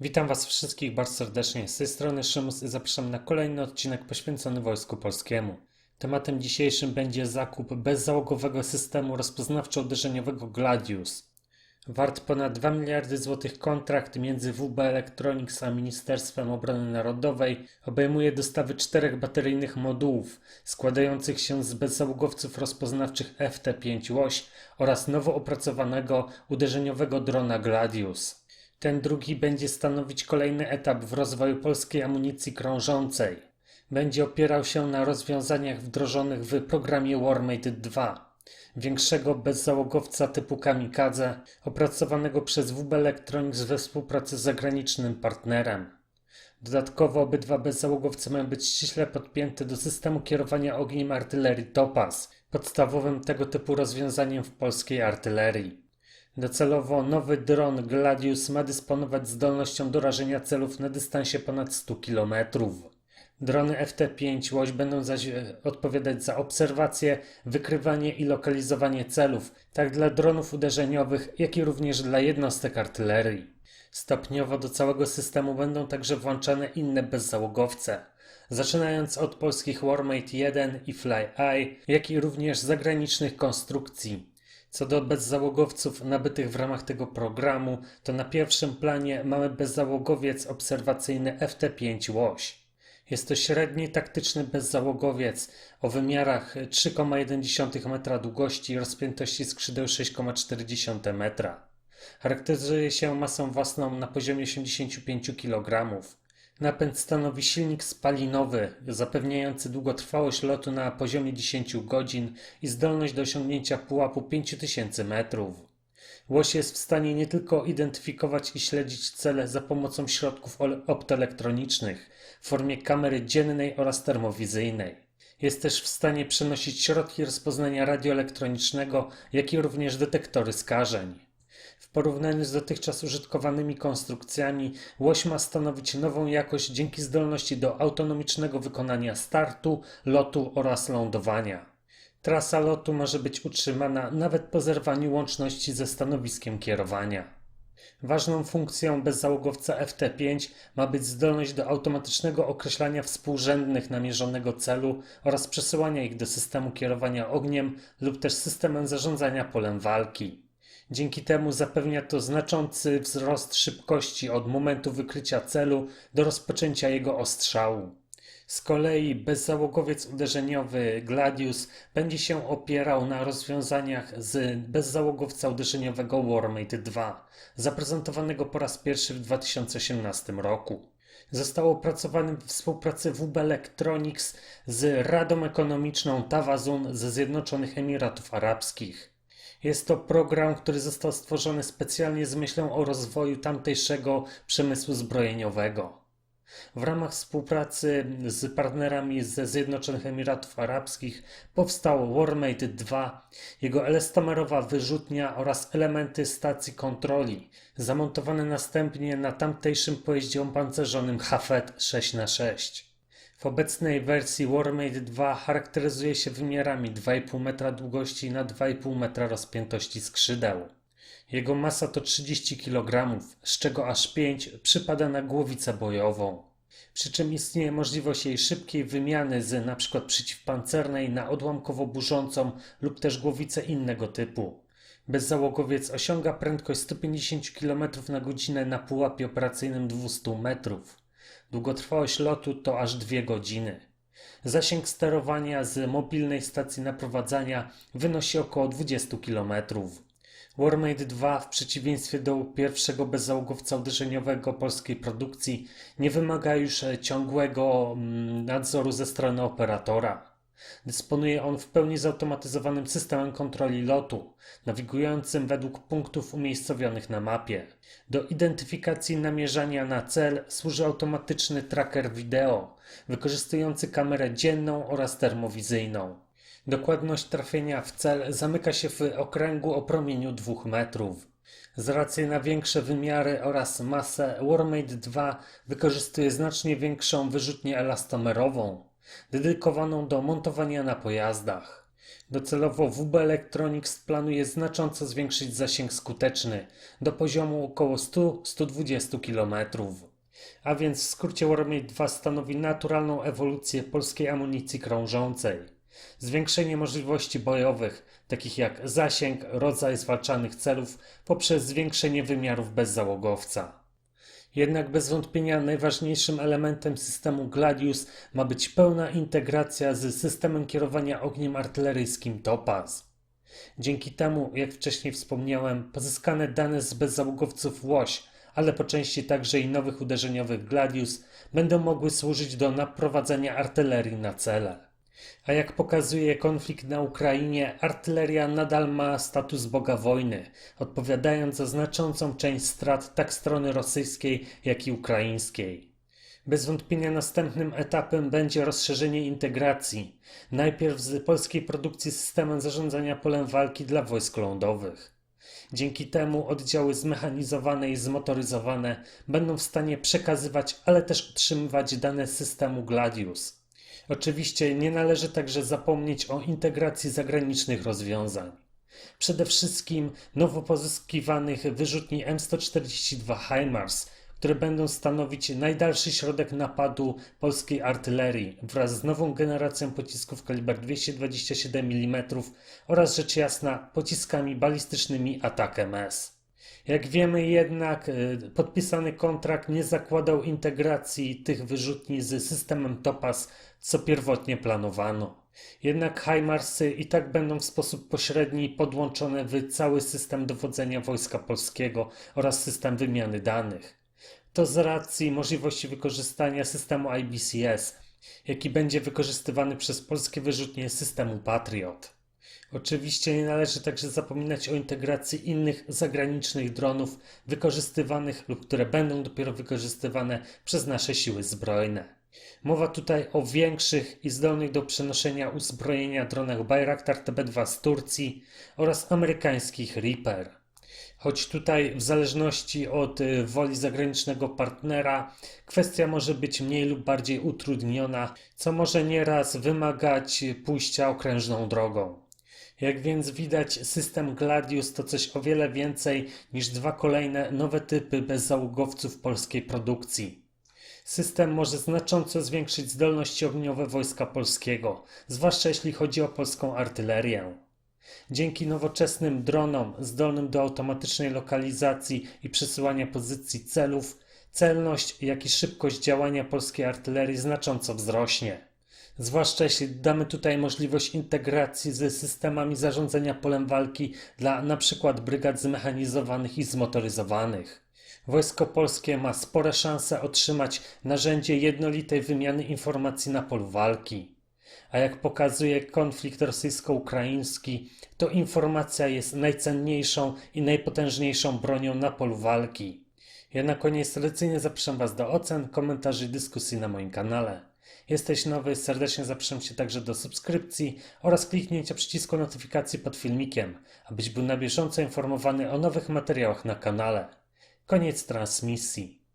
Witam Was wszystkich bardzo serdecznie. Z tej strony Szymus i zapraszam na kolejny odcinek poświęcony Wojsku Polskiemu. Tematem dzisiejszym będzie zakup bezzałogowego systemu rozpoznawczo-uderzeniowego Gladius. Wart ponad 2 miliardy złotych kontrakt między WB Electronics a Ministerstwem Obrony Narodowej obejmuje dostawy czterech bateryjnych modułów składających się z bezzałogowców rozpoznawczych FT5 Łoś oraz nowo opracowanego uderzeniowego drona Gladius. Ten drugi będzie stanowić kolejny etap w rozwoju polskiej amunicji krążącej. Będzie opierał się na rozwiązaniach wdrożonych w programie Warmate 2, większego bezzałogowca typu kamikadze, opracowanego przez WB Electronics we współpracy z zagranicznym partnerem. Dodatkowo obydwa bezzałogowce mają być ściśle podpięte do systemu kierowania ogniem artylerii Topaz, podstawowym tego typu rozwiązaniem w polskiej artylerii. Docelowo nowy dron Gladius ma dysponować zdolnością do rażenia celów na dystansie ponad 100 km. Drony FT5 Łoś będą zaś e, odpowiadać za obserwację, wykrywanie i lokalizowanie celów, tak dla dronów uderzeniowych, jak i również dla jednostek artylerii. Stopniowo do całego systemu będą także włączane inne bezzałogowce, zaczynając od polskich Warmate 1 i Fly Eye, jak i również zagranicznych konstrukcji. Co do bezzałogowców nabytych w ramach tego programu, to na pierwszym planie mamy bezzałogowiec obserwacyjny FT5 Łoś. Jest to średni taktyczny bezzałogowiec o wymiarach 3,1 metra długości i rozpiętości skrzydeł 6,4 metra. Charakteryzuje się masą własną na poziomie 85 kg. Napęd stanowi silnik spalinowy, zapewniający długotrwałość lotu na poziomie 10 godzin i zdolność do osiągnięcia pułapu 5000 metrów. Łoś jest w stanie nie tylko identyfikować i śledzić cele za pomocą środków optoelektronicznych w formie kamery dziennej oraz termowizyjnej. Jest też w stanie przenosić środki rozpoznania radioelektronicznego, jak i również detektory skażeń. Porównaniu z dotychczas użytkowanymi konstrukcjami, łoś ma stanowić nową jakość dzięki zdolności do autonomicznego wykonania startu, lotu oraz lądowania. Trasa lotu może być utrzymana nawet po zerwaniu łączności ze stanowiskiem kierowania. Ważną funkcją bezzałogowca FT5 ma być zdolność do automatycznego określania współrzędnych namierzonego celu oraz przesyłania ich do systemu kierowania ogniem lub też systemem zarządzania polem walki. Dzięki temu zapewnia to znaczący wzrost szybkości od momentu wykrycia celu do rozpoczęcia jego ostrzału. Z kolei bezzałogowiec uderzeniowy Gladius będzie się opierał na rozwiązaniach z bezzałogowca uderzeniowego Warmate 2, zaprezentowanego po raz pierwszy w 2018 roku. Został opracowany w współpracy WB Electronics z Radą Ekonomiczną Tawazun ze Zjednoczonych Emiratów Arabskich. Jest to program, który został stworzony specjalnie z myślą o rozwoju tamtejszego przemysłu zbrojeniowego. W ramach współpracy z partnerami ze Zjednoczonych Emiratów Arabskich powstał Warmate 2, jego elastomerowa wyrzutnia oraz elementy stacji kontroli, zamontowane następnie na tamtejszym pojeździe opancerzonym Hafet 6x6. W obecnej wersji Warmate 2 charakteryzuje się wymiarami 2,5 metra długości na 2,5 metra rozpiętości skrzydeł. Jego masa to 30 kg, z czego aż 5 przypada na głowicę bojową. Przy czym istnieje możliwość jej szybkiej wymiany z np. przeciwpancernej na odłamkowo burzącą lub też głowicę innego typu. Bezzałogowiec osiąga prędkość 150 km na godzinę na pułapie operacyjnym 200 metrów. Długotrwałość lotu to aż 2 godziny. Zasięg sterowania z mobilnej stacji naprowadzania wynosi około 20 km. Warmate 2 w przeciwieństwie do pierwszego bezzałogowca uderzeniowego polskiej produkcji nie wymaga już ciągłego mm, nadzoru ze strony operatora. Dysponuje on w pełni zautomatyzowanym systemem kontroli lotu, nawigującym według punktów umiejscowionych na mapie. Do identyfikacji namierzania na cel służy automatyczny tracker wideo, wykorzystujący kamerę dzienną oraz termowizyjną. Dokładność trafienia w cel zamyka się w okręgu o promieniu 2 metrów. Z racji na większe wymiary oraz masę, Warmate 2 wykorzystuje znacznie większą wyrzutnię elastomerową, dedykowaną do montowania na pojazdach. Docelowo WB Electronics planuje znacząco zwiększyć zasięg skuteczny do poziomu około 100-120 km. A więc w skrócie Warmate 2 stanowi naturalną ewolucję polskiej amunicji krążącej. Zwiększenie możliwości bojowych, takich jak zasięg, rodzaj zwalczanych celów, poprzez zwiększenie wymiarów bezzałogowca. Jednak bez wątpienia najważniejszym elementem systemu Gladius ma być pełna integracja z systemem kierowania ogniem artyleryjskim Topaz. Dzięki temu, jak wcześniej wspomniałem, pozyskane dane z bezzałogowców Łoś, ale po części także i nowych uderzeniowych Gladius będą mogły służyć do naprowadzenia artylerii na cele. A jak pokazuje konflikt na Ukrainie, artyleria nadal ma status boga wojny, odpowiadając za znaczącą część strat tak strony rosyjskiej, jak i ukraińskiej. Bez wątpienia następnym etapem będzie rozszerzenie integracji, najpierw z polskiej produkcji systemem zarządzania polem walki dla wojsk lądowych. Dzięki temu oddziały zmechanizowane i zmotoryzowane będą w stanie przekazywać, ale też otrzymywać dane systemu Gladius. Oczywiście nie należy także zapomnieć o integracji zagranicznych rozwiązań. Przede wszystkim nowo pozyskiwanych wyrzutni M142 HIMARS, które będą stanowić najdalszy środek napadu polskiej artylerii wraz z nową generacją pocisków kaliber 227 mm oraz rzecz jasna pociskami balistycznymi Atak MS. Jak wiemy jednak, y, podpisany kontrakt nie zakładał integracji tych wyrzutni z systemem Topaz, co pierwotnie planowano. Jednak HIMARSy i tak będą w sposób pośredni podłączone w cały system dowodzenia Wojska Polskiego oraz system wymiany danych. To z racji możliwości wykorzystania systemu IBCS, jaki będzie wykorzystywany przez polskie wyrzutnie systemu Patriot. Oczywiście nie należy także zapominać o integracji innych zagranicznych dronów wykorzystywanych lub które będą dopiero wykorzystywane przez nasze siły zbrojne. Mowa tutaj o większych i zdolnych do przenoszenia uzbrojenia dronach Bayraktar TB2 z Turcji oraz amerykańskich Reaper. Choć tutaj, w zależności od y, woli zagranicznego partnera, kwestia może być mniej lub bardziej utrudniona, co może nieraz wymagać pójścia okrężną drogą. Jak więc widać, system Gladius to coś o wiele więcej niż dwa kolejne nowe typy bezzałogowców polskiej produkcji. System może znacząco zwiększyć zdolności ogniowe Wojska Polskiego, zwłaszcza jeśli chodzi o polską artylerię. Dzięki nowoczesnym dronom zdolnym do automatycznej lokalizacji i przesyłania pozycji celów, celność, jak i szybkość działania polskiej artylerii znacząco wzrośnie. Zwłaszcza jeśli damy tutaj możliwość integracji ze systemami zarządzania polem walki dla np. brygad zmechanizowanych i zmotoryzowanych. Wojsko polskie ma spore szanse otrzymać narzędzie jednolitej wymiany informacji na polu walki. A jak pokazuje konflikt rosyjsko-ukraiński, to informacja jest najcenniejszą i najpotężniejszą bronią na polu walki. Ja na koniec tradycyjnie zapraszam Was do ocen, komentarzy i dyskusji na moim kanale. Jesteś nowy, serdecznie zapraszam Cię także do subskrypcji oraz kliknięcia przycisku notyfikacji pod filmikiem, abyś był na bieżąco informowany o nowych materiałach na kanale. Koniec transmisji.